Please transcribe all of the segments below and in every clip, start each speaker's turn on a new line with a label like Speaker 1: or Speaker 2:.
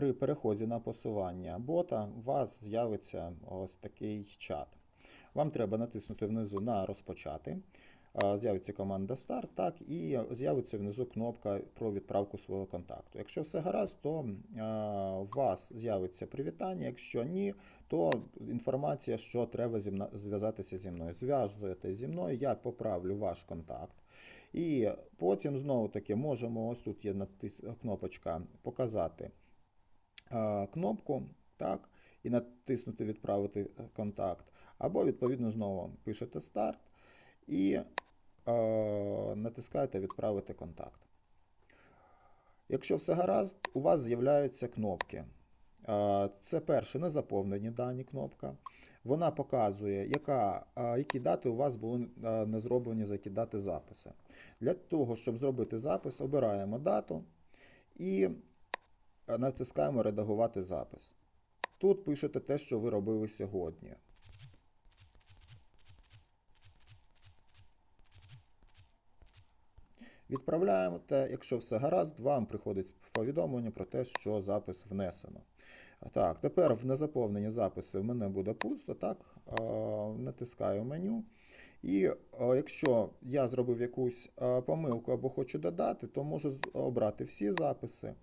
Speaker 1: при переході на посилання бота у вас з'явиться ось такий чат. Вам треба натиснути внизу на розпочати. З'явиться команда Start, так, і з'явиться внизу кнопка про відправку свого контакту. Якщо все гаразд, то у вас з'явиться привітання. Якщо ні, то інформація, що треба зв'язатися зі мною. Зв'язуєтесь зі мною, я поправлю ваш контакт. І потім знову таки можемо, ось тут є кнопочка показати кнопку, так, і натиснути Відправити е, контакт. Або, відповідно, знову пишете старт і е, натискаєте Відправити контакт. Якщо все гаразд, у вас з'являються кнопки. Е, Це перше незаповнені дані кнопка. Вона показує, яка, е, які дати у вас були е, не зроблені за які дати записи. Для того, щоб зробити запис, обираємо дату і е, натискаємо Редагувати запис. Тут пишете те, що ви робили сьогодні. Відправляємо те, якщо все гаразд, вам приходить повідомлення про те, що запис внесено. Так, тепер в незаповнені записи в мене буде пусто. Так, натискаю меню. І якщо я зробив якусь помилку або хочу додати, то можу обрати всі записи.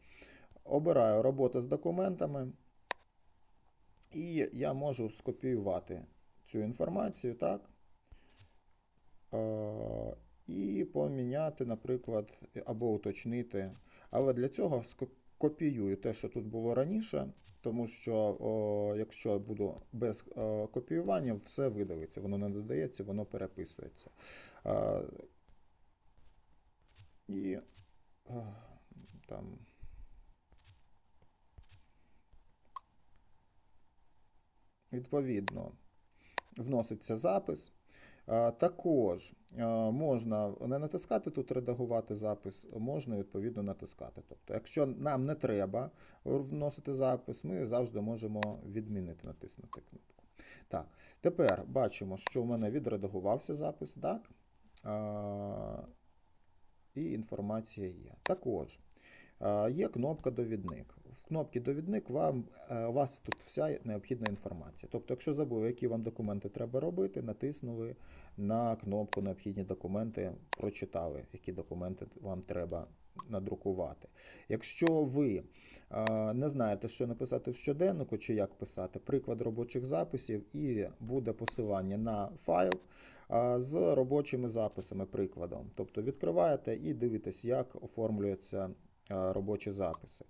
Speaker 1: Обираю робота з документами. І я можу скопіювати цю інформацію, так? Е, І поміняти, наприклад, або уточнити. Але для цього копіюю те, що тут було раніше, тому що о, якщо я буду без е, копіювання, все видалиться, воно не додається, воно переписується. Е, І е, там. Відповідно, вноситься запис. Також можна не натискати тут редагувати запис, можна відповідно натискати. Тобто, якщо нам не треба вносити запис, ми завжди можемо відмінити, натиснути кнопку. Так, тепер бачимо, що в мене відредагувався запис, так? І інформація є. Також є кнопка довідник. В кнопці довідник вам, е, у вас тут вся необхідна інформація. Тобто, якщо забули, які вам документи треба робити, натиснули на кнопку Необхідні документи, прочитали, які документи вам треба надрукувати. Якщо ви е, не знаєте, що написати в щоденнику чи як писати, приклад робочих записів і буде посилання на файл е, з робочими записами, прикладом. Тобто відкриваєте і дивитесь, як оформлюються е, робочі записи.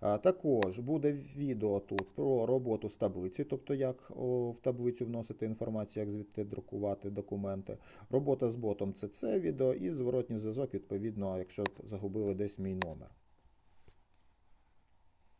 Speaker 1: Також буде відео тут про роботу з таблицею, тобто як в таблицю вносити інформацію, як звідти друкувати документи. Робота з ботом це це відео, і зворотній зв'язок, відповідно, якщо загубили десь мій номер.